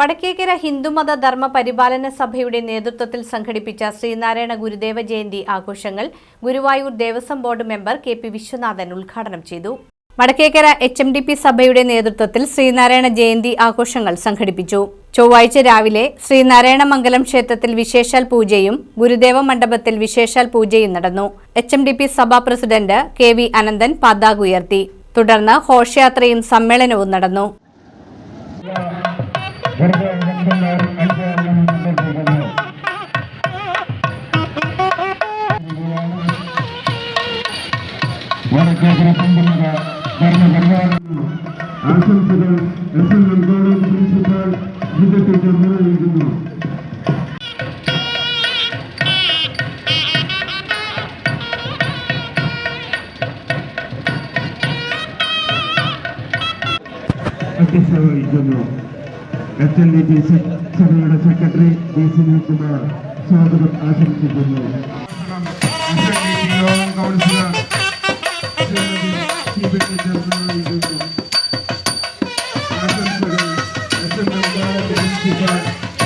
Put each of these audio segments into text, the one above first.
വടക്കേക്കര ഹിന്ദുമത ധർമ്മ പരിപാലന സഭയുടെ നേതൃത്വത്തിൽ സംഘടിപ്പിച്ച ശ്രീനാരായണ ഗുരുദേവ ജയന്തി ആഘോഷങ്ങൾ Guruvayur Devaswom board member K P Viswanathan ഉദ്ഘാടനം ചെയ്തു. Vadakkekara H M D P സഭയുടെ നേതൃത്വത്തിൽ ശ്രീനാരായണ ജയന്തി ആഘോഷങ്ങൾ സംഘടിപ്പിച്ചു. ചൊവ്വാഴ്ച രാവിലെ ശ്രീനാരായണ മംഗലം ക്ഷേത്രത്തിൽ വിശേഷാൽ പൂജയും ഗുരുദേവ മണ്ഡപത്തിൽ വിശേഷാൽ പൂജയും നടന്നു. എച്ച് എം ഡി പി സഭാ പ്രസിഡന്റ് കെ വി അനന്തൻ പതാക ഉയർത്തി. തുടർന്ന് ഘോഷയാത്രയും സമ്മേളനവും നടന്നു. ആശംസകൾ S N M college principal Geetha teacher നൽകുന്നു അധ്യക്ഷത വഹിക്കുന്നു എച്ച് എൻ ഡി പി സഭയുടെ സെക്രട്ടറി ഡി സുനിൽകുമാർ സ്വാഗതം ആശംസിക്കുന്നു. Councillor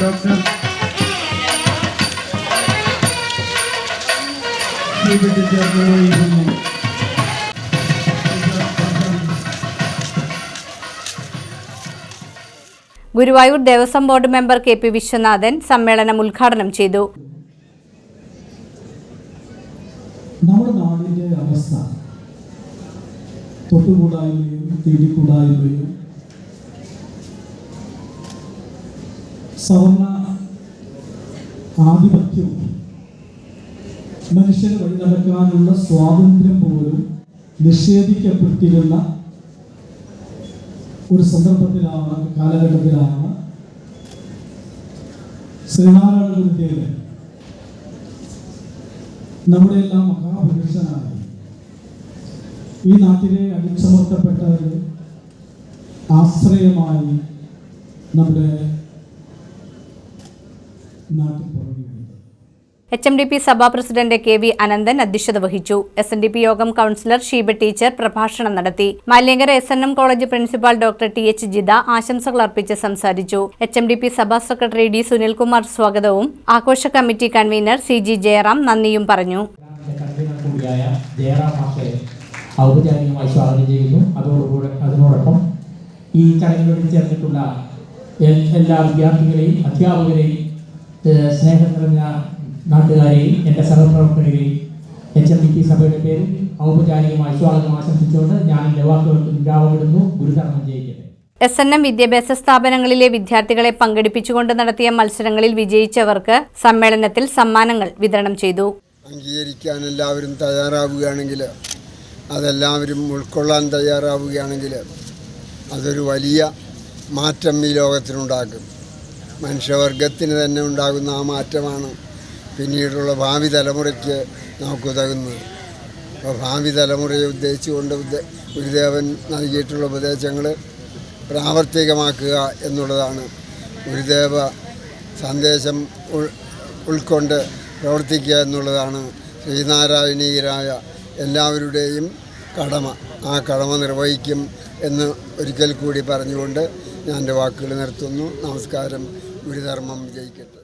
doctor Sheeba teacher Guruvayur Devaswom board member K P Viswanathan സമ്മേളനം ഉദ്ഘാടനം ചെയ്തു. നമ്മുടെ അവസ്ഥ മനുഷ്യന് വഴി നടക്കാനുള്ള സ്വാതന്ത്ര്യം പോലും നിഷേധിക്കപ്പെട്ടിരുന്ന ഒരു സന്ദർഭത്തിലാണ് കാലഘട്ടത്തിലാണ്. ശ്രീനാരായണ ഗുരുദേവൻ നമ്മുടെ എല്ലാം മഹാപുരുഷനാണ് ഈ നാട്ടിലെ അടിച്ചമർത്തപ്പെട്ടവരെ ആശ്രയമായി നമ്മുടെ നാട്ടിൽ എച്ച് എം ഡി പി സഭാ പ്രസിഡന്റ് കെ വി അനന്തൻ അധ്യക്ഷത വഹിച്ചു. S N D P Yogam councillor Sheeba teacher പ്രഭാഷണം നടത്തി. Malyankara S N M college principal doctor T H Jitha ആശംസകൾ അർപ്പിച്ച് സംസാരിച്ചു. എച്ച് എം ഡി പി സഭാ സെക്രട്ടറി ഡി സുനിൽകുമാർ സ്വാഗതവും ആഘോഷ committee convener C G Jayaram നന്ദിയും പറഞ്ഞു. സ്വാഗതം അതിനോടൊപ്പം ഈ എല്ലാ വിദ്യാർത്ഥികളെയും അധ്യാപകരെയും സ്നേഹം നിറഞ്ഞ നാട്ടുകാരെയും എന്റെ സഹപ്രവർത്തകരെയും എച്ച് എം ഡി പി സഭയുടെ പേരിൽ ഔപചാരികമായി സ്വാഗതം ആശംസിച്ചുകൊണ്ട് ഞാൻ എന്റെ വാക്കുകൾക്ക് വിരാമമിടുന്നു ഗുരുതരണം ജയിക്കട്ടെ. എസ് എൻ എം വിദ്യാഭ്യാസ സ്ഥാപനങ്ങളിലെ വിദ്യാർത്ഥികളെ പങ്കെടുപ്പിച്ചുകൊണ്ട് നടത്തിയ മത്സരങ്ങളിൽ വിജയിച്ചവർക്ക് സമ്മേളനത്തിൽ സമ്മാനങ്ങൾ വിതരണം ചെയ്തു. അംഗീകരിക്കാൻ എല്ലാവരും തയ്യാറാവുകയാണെങ്കിൽ അതെല്ലാവരും ഉൾക്കൊള്ളാൻ തയ്യാറാവുകയാണെങ്കിൽ അതൊരു വലിയ മാറ്റം ഈ ലോകത്തിനുണ്ടാക്കും. മനുഷ്യവർഗത്തിന് തന്നെ ഉണ്ടാകുന്ന ആ മാറ്റമാണ് പിന്നീടുള്ള ഭാവി തലമുറയ്ക്ക് നമുക്കുതകുന്നത് അപ്പോൾ ഭാവി തലമുറയെ ഉദ്ദേശിച്ചുകൊണ്ട് ഉദ്ദേ- ഗുരുദേവൻ നൽകിയിട്ടുള്ള ഉപദേശങ്ങൾ പ്രാവർത്തികമാക്കുക എന്നുള്ളതാണ്. ഗുരുദേവ സന്ദേശം ഉൾ ഉൾക്കൊണ്ട് പ്രവർത്തിക്കുക എന്നുള്ളതാണ് ശ്രീനാരായണീയരായ എല്ലാവരുടെയും കടമ. ആ കടമ നിർവഹിക്കും എന്ന് ഒരിക്കൽ കൂടി പറഞ്ഞുകൊണ്ട് ഞാൻ എന്റെ വാക്കുകൾ നിർത്തുന്നു. നമസ്കാരം. ഗുരുധർമ്മം വിജയിക്കട്ടെ